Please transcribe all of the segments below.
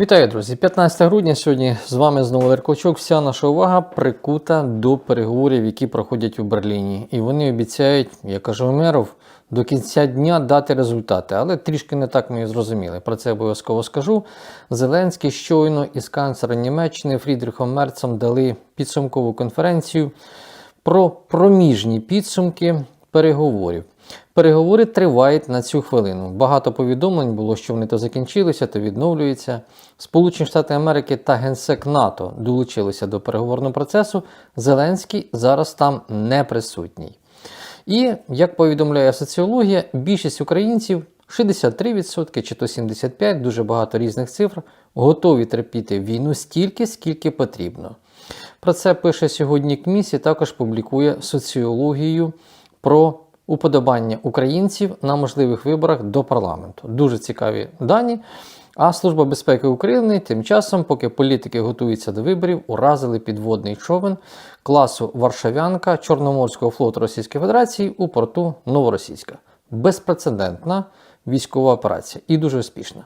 Вітаю, друзі! 15 грудня сьогодні з вами знову Леркочок. Вся наша увага прикута до переговорів, які проходять у Берліні. І вони обіцяють, як каже Умеров, до кінця дня дати результати. Але трішки не так ми і зрозуміли. Про це обов'язково скажу. Зеленський щойно із канцлером Німеччини Фрідріхом Мерцем дали підсумкову конференцію про проміжні підсумки переговорів. Переговори тривають на цю хвилину. Багато повідомлень було, що вони то закінчилися, то відновлюються. Сполучені Штати Америки та Генсек НАТО долучилися до переговорного процесу. Зеленський зараз там не присутній. І як повідомляє соціологія, більшість українців 63% чи то 75%, дуже багато різних цифр, готові терпіти війну стільки, скільки потрібно. Про це пише сьогодні КМІС і також публікує соціологію про уподобання українців на можливих виборах до парламенту. Дуже цікаві дані. А Служба безпеки України тим часом, поки політики готуються до виборів, уразили підводний човен класу Варшавянка Чорноморського флоту Російської Федерації у порту Новоросійська. Безпрецедентна військова операція і дуже успішна.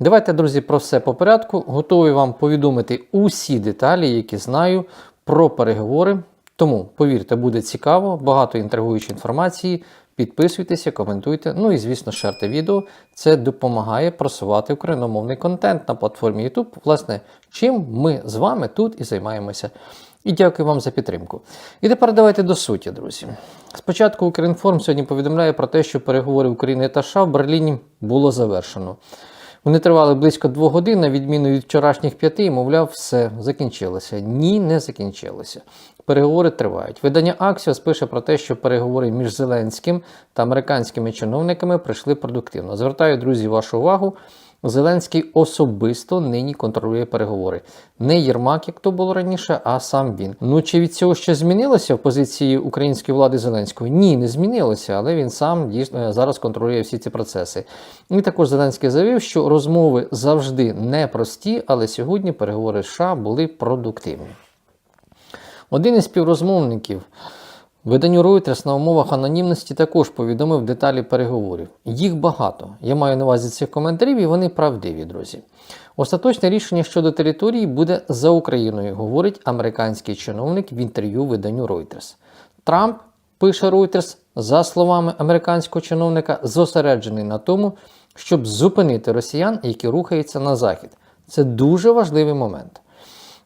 Давайте, друзі, про все по порядку. Готовий вам повідомити усі деталі, які знаю про переговори. Тому, повірте, буде цікаво, багато інтригуючої інформації. Підписуйтеся, коментуйте, ну і, звісно, шерте відео. Це допомагає просувати україномовний контент на платформі YouTube. Власне, чим ми з вами тут і займаємося. І дякую вам за підтримку. І тепер давайте до суті, друзі. Спочатку Укрінформ сьогодні повідомляє про те, що переговори України та США в Берліні було завершено. Вони тривали близько двох годин, на відміну від вчорашніх п'яти, і, мовляв, все закінчилося. Ні, не закінчилося. Переговори тривають. Видання Аксіос пише про те, що переговори між Зеленським та американськими чиновниками прийшли продуктивно. Звертаю, друзі, вашу увагу. Зеленський особисто нині контролює переговори. Не Єрмак, як то було раніше, а сам він. Ну чи від цього ще змінилося в позиції української влади Зеленського? Ні, не змінилося, але він сам дійсно зараз контролює всі ці процеси. І також Зеленський заявив, що розмови завжди непрості, але сьогодні переговори США були продуктивні. Один із співрозмовників виданню Reuters на умовах анонімності також повідомив деталі переговорів. Їх багато. Я маю на увазі цих коментарів, і вони правдиві, друзі. Остаточне рішення щодо території буде за Україною, говорить американський чиновник в інтерв'ю виданню Reuters. Трамп, пише Reuters, за словами американського чиновника, зосереджений на тому, щоб зупинити росіян, які рухаються на захід. Це дуже важливий момент.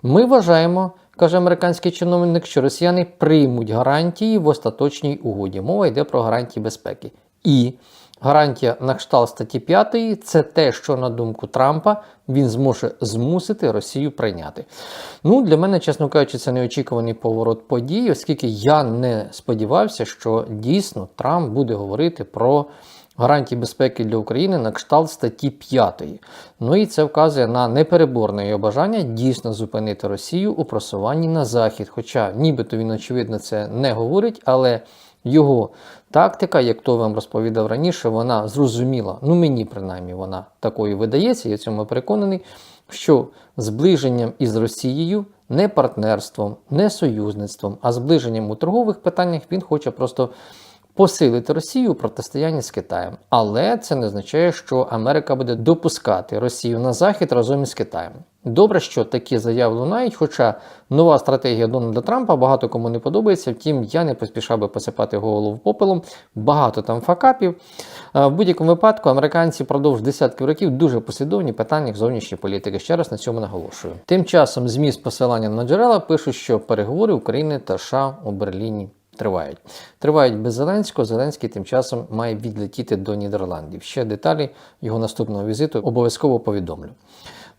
Ми вважаємо, каже американський чиновник, що росіяни приймуть гарантії в остаточній угоді. Мова йде про гарантії безпеки. І гарантія на кшталт статті 5 це те, що, на думку Трампа, він зможе змусити Росію прийняти. Ну, для мене, чесно кажучи, це неочікуваний поворот подій, оскільки я не сподівався, що дійсно Трамп буде говорити про гарантії безпеки для України на кшталт статті 5. Ну і це вказує на непереборне його бажання дійсно зупинити Росію у просуванні на захід. Хоча нібито він, очевидно, це не говорить, але його тактика, як то вам розповідав раніше, вона зрозуміла. Ну мені принаймні вона такою видається, я цьому переконаний, що зближенням із Росією. Не партнерством, не союзництвом, а зближенням у торгових питаннях він хоче просто посилити Росію у протистоянні з Китаєм. Але це не означає, що Америка буде допускати Росію на захід разом із Китаєм. Добре, що такі заяви лунають, хоча нова стратегія Дональда Трампа багато кому не подобається. Втім, я не поспішав би посипати голову попелом. Багато там факапів. В будь-якому випадку американці впродовж десятків років дуже послідовні в питаннях зовнішньої політики. Ще раз на цьому наголошую. Тим часом ЗМІ з посиланням на джерела пишуть, що переговори України та США у Берліні тривають. Тривають без Зеленського. Зеленський тим часом має відлетіти до Нідерландів. Ще деталі його наступного візиту обов'язково повідомлю.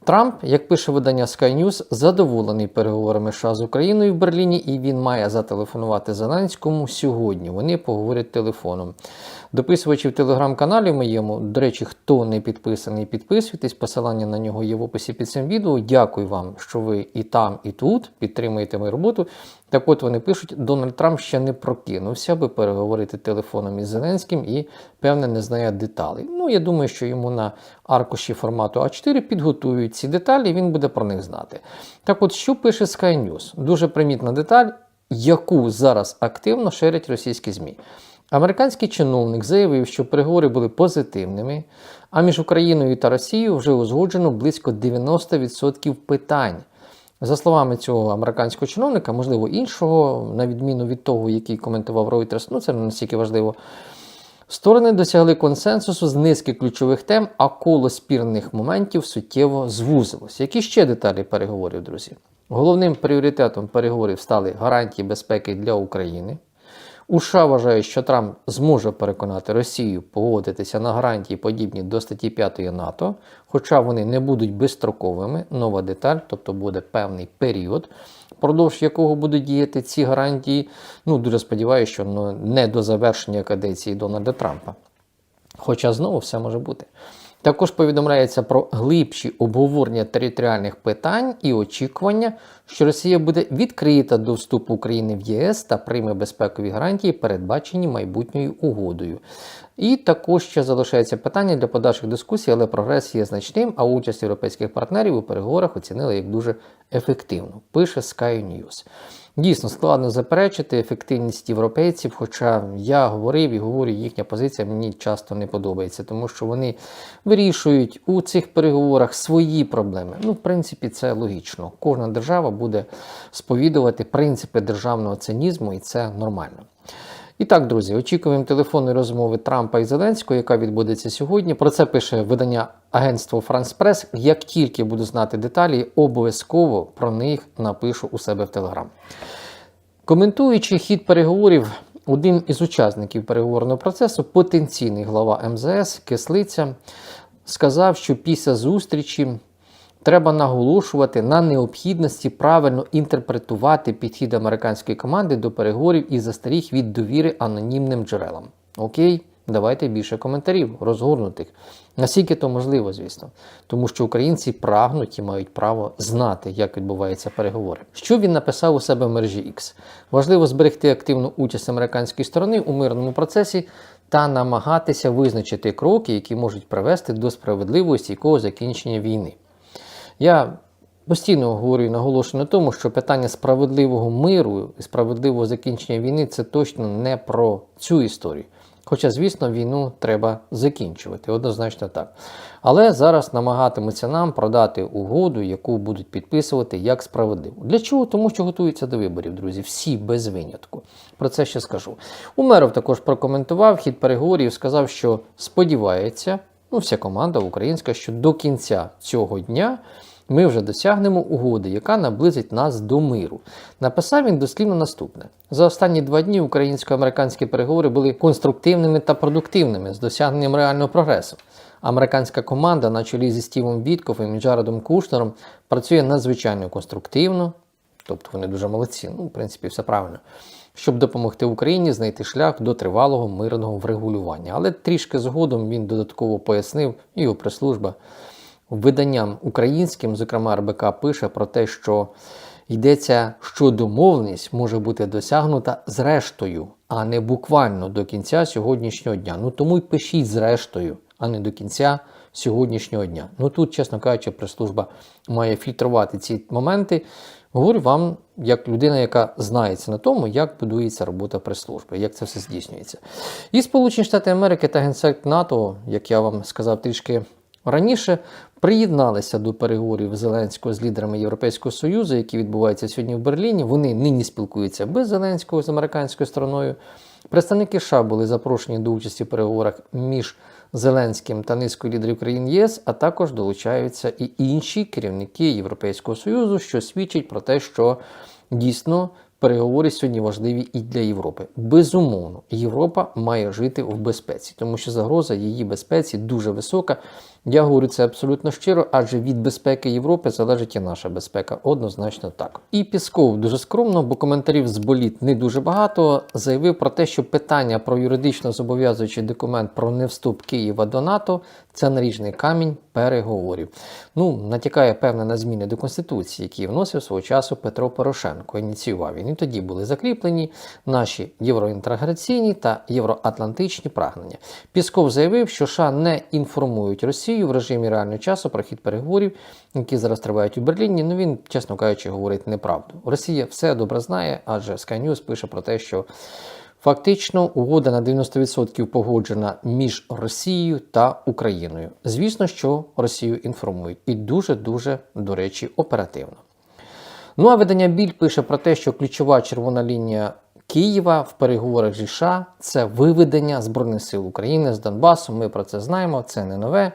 Трамп, як пише видання Sky News, задоволений переговорами США з Україною в Берліні, і він має зателефонувати Зеленському сьогодні. Вони поговорять телефоном. Дописувачі в телеграм-каналі моєму, до речі, хто не підписаний, підписуйтесь. Посилання на нього є в описі під цим відео. Дякую вам, що ви і там, і тут підтримуєте мою роботу. Так от вони пишуть, Дональд Трамп ще не прокинувся, аби переговорити телефоном із Зеленським і, певне, не знає деталей. Ну, я думаю, що йому на аркуші формату А4 підготують ці деталі, він буде про них знати. Так от, що пише Sky News? Дуже примітна деталь, яку зараз активно ширять російські ЗМІ. Американський чиновник заявив, що переговори були позитивними, А між Україною та Росією вже узгоджено близько 90% питань. За словами цього американського чиновника, можливо, іншого, на відміну від того, який коментував Reuters, ну це не настільки важливо. Сторони досягли консенсусу з низки ключових тем, а коло спірних моментів суттєво звузилось. Які ще деталі переговорів, друзі? Головним пріоритетом переговорів стали гарантії безпеки для України. У США вважають, що Трамп зможе переконати Росію погодитися на гарантії, подібні до статті 5 НАТО, хоча вони не будуть безстроковими. Нова деталь, тобто буде певний період, впродовж якого будуть діяти ці гарантії. Ну, дуже сподіваюся, що ну, не до завершення каденції Дональда Трампа. Хоча знову все може бути. Також повідомляється про глибші обговорення територіальних питань і очікування, що Росія буде відкрита до вступу України в ЄС та прийме безпекові гарантії, передбачені майбутньою угодою. І також ще залишається питання для подальших дискусій, але прогрес є значним, а участь європейських партнерів у переговорах оцінили як дуже ефективну. Пише Sky News. Дійсно складно заперечити ефективність європейців, хоча я говорив і говорю, їхня позиція мені часто не подобається, тому що вони вирішують у цих переговорах свої проблеми. Ну, в принципі, це логічно. Кожна держава буде сповідувати принципи державного цинізму, і це нормально. І так, друзі, очікуємо телефонної розмови Трампа і Зеленського, яка відбудеться сьогодні. Про це пише видання агентство France Press. Як тільки буду знати деталі, обов'язково про них напишу у себе в Телеграм. Коментуючи хід переговорів, один із учасників переговорного процесу, потенційний глава МЗС Кислиця, сказав, що після зустрічі треба наголошувати на необхідності правильно інтерпретувати підхід американської команди до переговорів і застеріг від довіри анонімним джерелам. Окей, давайте більше коментарів, розгорнутих. Наскільки то можливо, звісно, тому що українці прагнуть і мають право знати, як відбуваються переговори. Що він написав у себе в мережі X? Важливо зберегти активну участь американської сторони у мирному процесі та намагатися визначити кроки, які можуть привести до справедливого і стійкого закінчення війни. Я постійно говорю і наголошую на тому, що питання справедливого миру і справедливого закінчення війни це точно не про цю історію. Хоча, звісно, війну треба закінчувати, однозначно так. Але зараз намагатимуться нам продати угоду, яку будуть підписувати як справедливо. Для чого? Тому що готуються до виборів, друзі. Всі без винятку. Про це ще скажу. Умеров також прокоментував хід переговорів, сказав, що сподівається, ну, вся команда українська, що до кінця цього дня ми вже досягнемо угоди, яка наблизить нас до миру. Написав він дослівно наступне: за останні два дні українсько-американські переговори були конструктивними та продуктивними з досягненням реального прогресу. Американська команда на чолі зі Стівом Вітковим і Джаредом Кушнером працює надзвичайно конструктивно, тобто вони дуже молодці, ну, в принципі, все правильно, щоб допомогти Україні знайти шлях до тривалого мирного врегулювання. Але трішки згодом він додатково пояснив його прес-служба виданням українським, зокрема РБК, пише про те, що йдеться, що домовленість може бути досягнута зрештою, а не буквально до кінця сьогоднішнього дня. Ну тому й пишіть зрештою, а не до кінця сьогоднішнього дня. Ну тут, чесно кажучи, прес-служба має фільтрувати ці моменти. Говорю вам, як людина, яка знається на тому, як будується робота прес-служби, як це все здійснюється. І Сполучені Штати Америки та Генсек НАТО, як я вам сказав трішки раніше, приєдналися до переговорів Зеленського з лідерами Європейського Союзу, які відбуваються сьогодні в Берліні. Вони нині спілкуються без Зеленського з американською стороною. Представники США були запрошені до участі в переговорах між Зеленським та низкою лідерів країн ЄС, а також долучаються і інші керівники Європейського Союзу, що свідчить про те, що дійсно переговори сьогодні важливі і для Європи. Безумовно, Європа має жити в безпеці, тому що загроза її безпеці дуже висока. Я говорю це абсолютно щиро, адже від безпеки Європи залежить і наша безпека. Однозначно так. І Пісков дуже скромно, бо коментарів з боліт не дуже багато. Заявив про те, що питання про юридично зобов'язуючий документ про невступ Києва до НАТО це наріжний камінь переговорів. Ну, натякає певне на зміни до Конституції, які вносив свого часу Петро Порошенко. Ініціював він. І тоді були закріплені наші євроінтеграційні та євроатлантичні прагнення. Пісков заявив, що США не інформують Росію в режимі реального часу про хід переговорів, які зараз тривають у Берліні. Ну він, чесно кажучи, говорить неправду. Росія все добре знає, адже Sky News пише про те, що Фактично, угода на 90% погоджена між Росією та Україною. Звісно, що Росію інформують, і дуже дуже до речі, оперативно. Ну а видання Біль пише про те, що ключова червона лінія Києва в переговорах зі США – це виведення Збройних сил України з Донбасу. Ми про це знаємо, це не нове.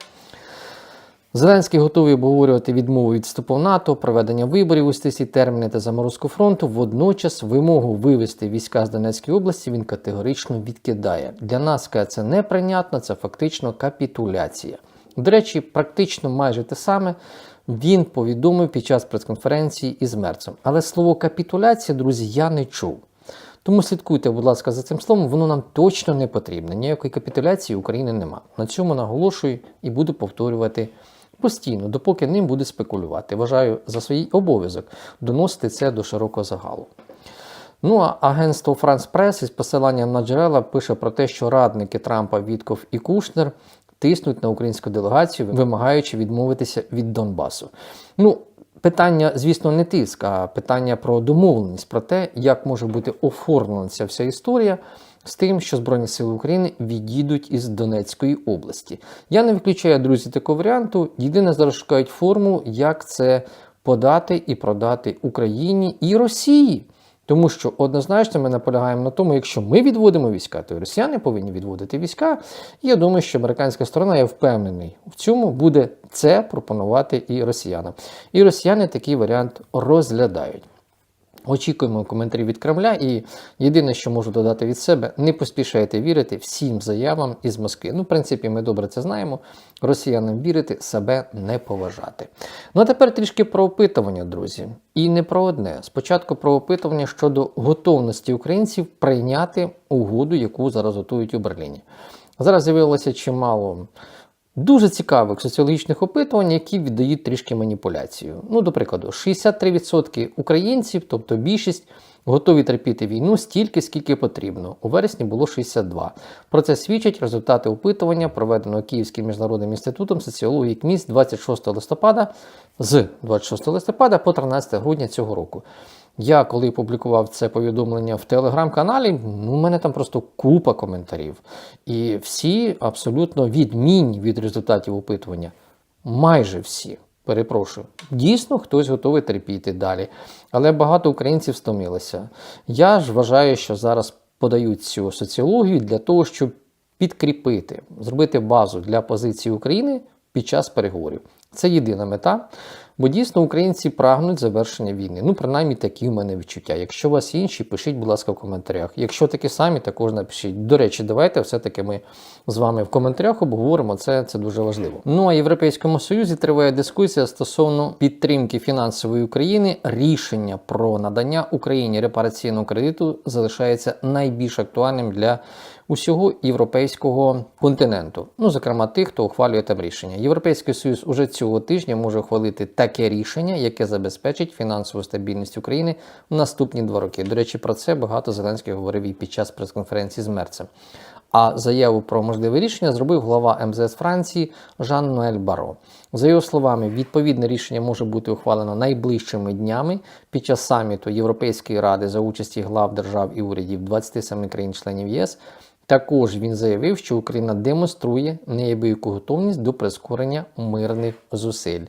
Зеленський готовий обговорювати відмову від вступу в НАТО, проведення виборів у стислі терміни та заморозку фронту. Водночас вимогу вивести війська з Донецької області він категорично відкидає. Для нас це неприйнятно, це фактично капітуляція. До речі, практично майже те саме він повідомив під час прес-конференції із Мерцем. Але слово капітуляція, друзі, я не чув. Тому слідкуйте, будь ласка, за цим словом, воно нам точно не потрібно. Ніякої капітуляції України нема. На цьому наголошую і буду повторювати постійно, допоки ним буде спекулювати. Вважаю за свій обов'язок доносити це до широкого загалу. Ну а агентство France Press із посиланням на джерела пише про те, що радники Трампа Вітков і Кушнер тиснуть на українську делегацію, вимагаючи відмовитися від Донбасу. Ну, питання, звісно, не тиск, а питання про домовленість, про те, як може бути оформлена ця вся історія з тим, що Збройні Сили України відійдуть із Донецької області. Я не виключаю, друзі, такого варіанту. Єдине зараз шукають форму, як це подати і продати Україні і Росії. Тому що однозначно ми наполягаємо на тому, якщо ми відводимо війська, то росіяни повинні відводити війська. Я думаю, що американська сторона, я впевнений в цьому, буде це пропонувати і росіянам. І росіяни такий варіант розглядають. Очікуємо коментарів від Кремля, і єдине, що можу додати від себе, не поспішайте вірити всім заявам із Москви. Ну, в принципі, ми добре це знаємо. Росіянам вірити, себе не поважати. Ну а тепер трішки про опитування, друзі. І не про одне. Спочатку про опитування щодо готовності українців прийняти угоду, яку зараз готують у Берліні. Зараз з'явилося чимало. Дуже цікавих соціологічних опитувань, які віддають трішки маніпуляцію. Ну, до прикладу, 63% українців, тобто більшість, готові терпіти війну стільки, скільки потрібно. У вересні було 62. Про це свідчать результати опитування, проведеного Київським міжнародним інститутом соціології КМІС 26 листопада з 26 листопада по 13 грудня цього року. Я коли публікував це повідомлення в телеграм-каналі, ну, у мене там просто купа коментарів. І всі абсолютно відмінні від результатів опитування. Майже всі. Перепрошую, дійсно хтось готовий терпіти далі. Але багато українців стомилися. Я ж вважаю, що зараз подають цю соціологію для того, щоб підкріпити, зробити базу для позиції України під час переговорів. Це єдина мета. Бо дійсно українці прагнуть завершення війни. Ну, принаймні такі в мене відчуття. Якщо у вас інші, пишіть, будь ласка, в коментарях. Якщо такі самі, також напишіть. До речі, давайте все-таки ми з вами в коментарях обговоримо це, це дуже важливо. Ну а Європейському Союзі триває дискусія стосовно підтримки фінансової України. Рішення про надання Україні репараційного кредиту залишається найбільш актуальним для усього європейського континенту. Ну, зокрема, тих, хто ухвалює там рішення. Європейський Союз уже цього тижня може ухвалити таке рішення, яке забезпечить фінансову стабільність України в наступні два роки. До речі, про це багато Зеленський говорив і під час прес-конференції з Мерцем. А заяву про можливе рішення зробив глава МЗС Франції Жан Ноель Баро. За його словами, відповідне рішення може бути ухвалено найближчими днями під час саміту Європейської ради за участі глав держав і урядів 27 країн-членів ЄС. Також він заявив, що Україна демонструє неабияку готовність до прискорення мирних зусиль.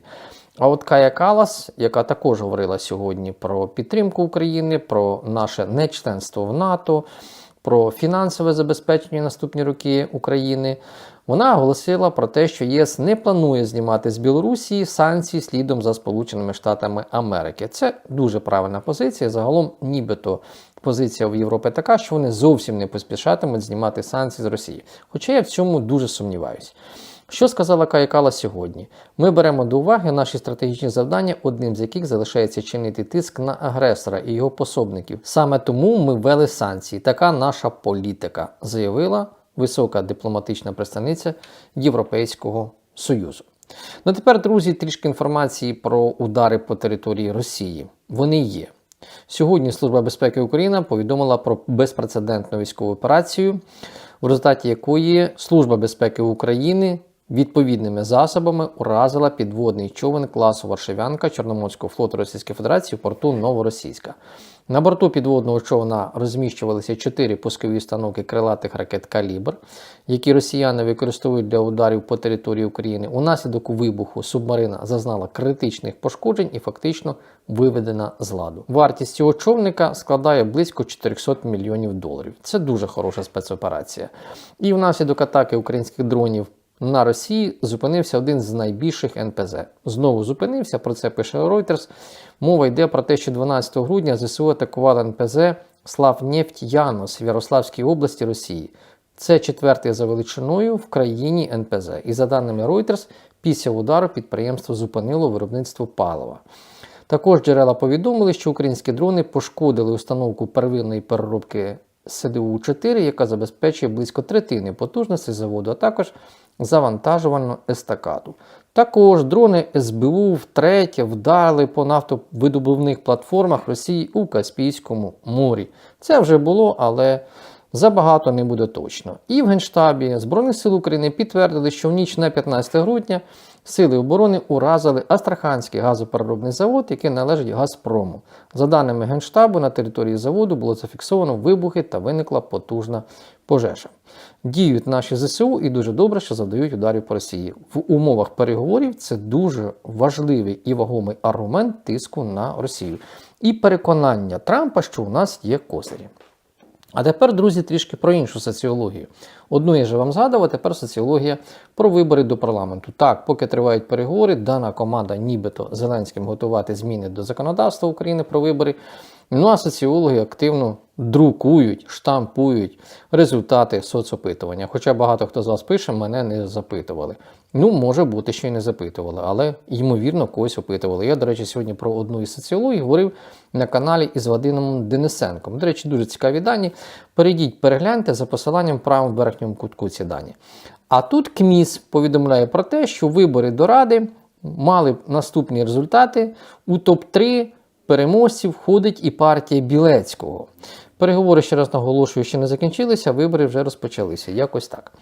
А от Кая Калас, яка також говорила сьогодні про підтримку України, про наше нечленство в НАТО, про фінансове забезпечення наступні роки України, вона оголосила про те, що ЄС не планує знімати з Білорусі санкції слідом за Сполученими Штатами Америки. Це дуже правильна позиція. Загалом, нібито позиція в Європі така, що вони зовсім не поспішатимуть знімати санкції з Росії. Хоча я в цьому дуже сумніваюся. Що сказала Каякала сьогодні? Ми беремо до уваги наші стратегічні завдання, одним з яких залишається чинити тиск на агресора і його пособників. Саме тому ми ввели санкції. Така наша політика, заявила висока дипломатична представниця Європейського Союзу. Ну тепер, друзі, трішки інформації про удари по території Росії. Вони є. Сьогодні Служба безпеки України повідомила про безпрецедентну військову операцію, в результаті якої Служба безпеки України відповідними засобами уразила підводний човен класу Варшавянка Чорноморського флоту Російської Федерації в порту Новоросійська. На борту підводного човна розміщувалися чотири пускові установки крилатих ракет Калібр, які росіяни використовують для ударів по території України. Унаслідок вибуху субмарина зазнала критичних пошкоджень і фактично виведена з ладу. Вартість цього човника складає близько 400 мільйонів доларів. Це дуже хороша спецоперація. І внаслідок атаки українських дронів на Росії зупинився один з найбільших НПЗ. Знову зупинився, про це пише Reuters. Мова йде про те, що 12 грудня ЗСУ атакували НПЗ Славнефть Янос в Ярославській області Росії. Це четвертий за величиною в країні НПЗ. І за даними Reuters, після удару підприємство зупинило виробництво палива. Також джерела повідомили, що українські дрони пошкодили установку первинної переробки СДУ-4, яка забезпечує близько третини потужності заводу, а також завантажувальну естакаду. Також дрони СБУ втретє вдарили по нафтовидобувних платформах Росії у Каспійському морі. Це вже було, але забагато не буде точно. І в Генштабі Збройних сил України підтвердили, що в ніч на 15 грудня Сили оборони уразили Астраханський газопереробний завод, який належить Газпрому. За даними Генштабу, на території заводу було зафіксовано вибухи та виникла потужна пожежа. Діють наші ЗСУ і дуже добре, що задають ударів по Росії. В умовах переговорів це дуже важливий і вагомий аргумент тиску на Росію. І переконання Трампа, що у нас є козирі. А тепер, друзі, трішки про іншу соціологію. Одну я вже вам згадував, а тепер соціологія про вибори до парламенту. Так, поки тривають переговори, дана команда, нібито Зеленським готувати зміни до законодавства України про вибори. Ну а соціологи активно друкують, штампують результати соцопитування. Хоча багато хто з вас пише, мене не запитували. Ну, може бути, що й не запитували, але ймовірно когось опитували. Я, до речі, сьогодні про одну із соціологій говорив на каналі із Вадимом Денисенком. До речі, дуже цікаві дані. Перейдіть, перегляньте за посиланням в правому верхньому кутку ці дані. А тут КМІС повідомляє про те, що вибори до Ради мали наступні результати. У топ-3 переможців входить і партія Білецького. Переговори, ще раз наголошую, ще не закінчилися, вибори вже розпочалися. Якось так.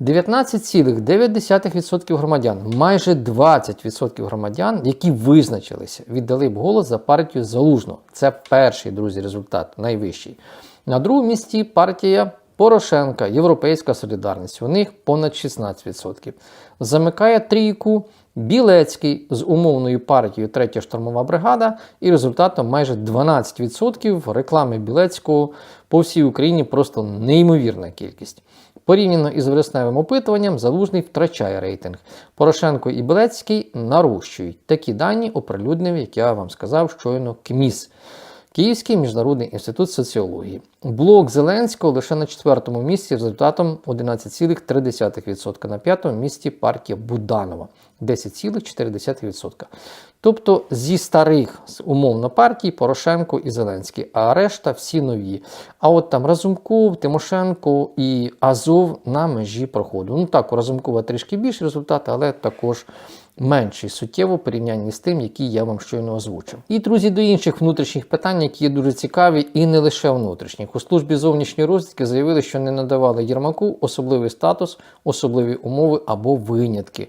19,9% громадян, майже 20% громадян, які визначилися, віддали б голос за партію Залужно. Це перший, друзі, результат, найвищий. На другому місці партія Порошенка, Європейська Солідарність. У них понад 16%. Замикає трійку Білецький з умовною партією Третя штурмова бригада, і результатом майже 12% реклами Білецького по всій Україні просто неймовірна кількість. Порівняно із вересневим опитуванням, Залужний втрачає рейтинг. Порошенко і Білецький нарощують. Такі дані оприлюднив, як я вам сказав, щойно КМІС. Київський міжнародний інститут соціології. Блок Зеленського лише на четвертому місці з результатом 11,3%. На п'ятому місці партія Буданова 10,4%. Тобто зі старих умовно партій Порошенко і Зеленський, а решта всі нові. А от там Разумков, Тимошенко і Азов на межі проходу. Ну так, у Разумкова трішки більше результати, але також менший суттєво в порівнянні з тим, який я вам щойно озвучив. І друзі, до інших внутрішніх питань, які є дуже цікаві, і не лише внутрішніх. У службі зовнішньої розвідки заявили, що не надавали Єрмаку особливий статус, особливі умови або винятки.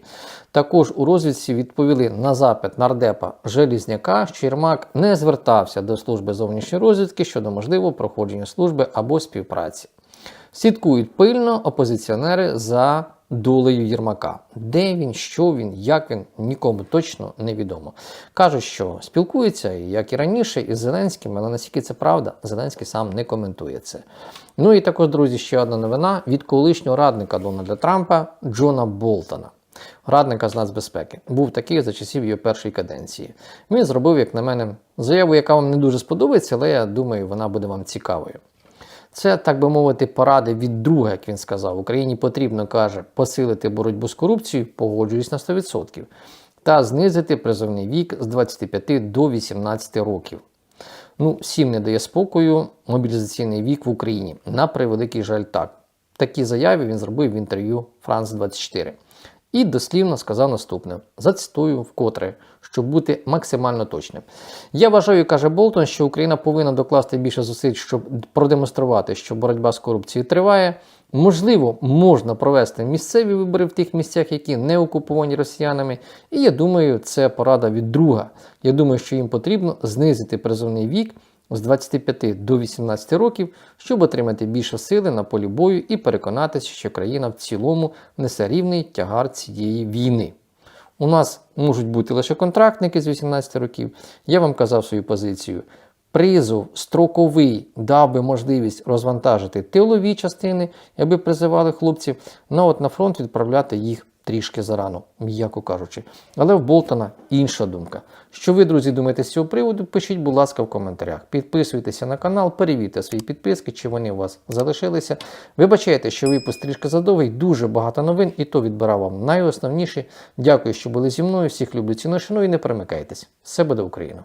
Також у розвідці відповіли на запит нардепа Желізняка, що Єрмак не звертався до служби зовнішньої розвідки щодо можливого проходження служби або співпраці. Слідкують пильно опозиціонери за долею Єрмака. Де він, що він, як він, нікому точно невідомо. Кажуть, що спілкуються, як і раніше, із Зеленським, але наскільки це правда, Зеленський сам не коментує це. Ну і також, друзі, ще одна новина від колишнього радника Дональда Трампа Джона Болтона. Радника з нацбезпеки. Був такий за часів його першої каденції. Він зробив, як на мене, заяву, яка вам не дуже сподобається, але я думаю, вона буде вам цікавою. Це, так би мовити, поради від друга, як він сказав. Україні потрібно, каже, посилити боротьбу з корупцією, погоджуюсь на 100%, та знизити призовний вік з 25 до 18 років. Ну, всім не дає спокою мобілізаційний вік в Україні. На превеликий жаль, так. Такі заяви він зробив в інтерв'ю Франс 24. І дослівно сказав наступне: зацитую вкотре, щоб бути максимально точним. Я вважаю, каже Болтон, що Україна повинна докласти більше зусиль, щоб продемонструвати, що боротьба з корупцією триває. Можливо, можна провести місцеві вибори в тих місцях, які не окуповані росіянами. І я думаю, це порада від друга. Я думаю, що їм потрібно знизити призовний вік з 25 до 18 років, щоб отримати більше сили на полі бою і переконатися, що країна в цілому несе рівний тягар цієї війни. У нас можуть бути лише контрактники з 18 років. Я вам казав свою позицію. Призов строковий дав би можливість розвантажити тилові частини, аби призивали хлопців, на от на фронт відправляти їх трішки зарано, м'яко кажучи. Але в Болтона інша думка. Що ви, друзі, думаєте з цього приводу? Пишіть, будь ласка, в коментарях. Підписуйтеся на канал, перевірте свої підписки, чи вони у вас залишилися. Вибачайте, що випуск трішки задовгий, дуже багато новин, і то відбирав вам найосновніші. Дякую, що були зі мною. Всіх люблю ціну шаную і не перемикайтесь. Все буде Україна!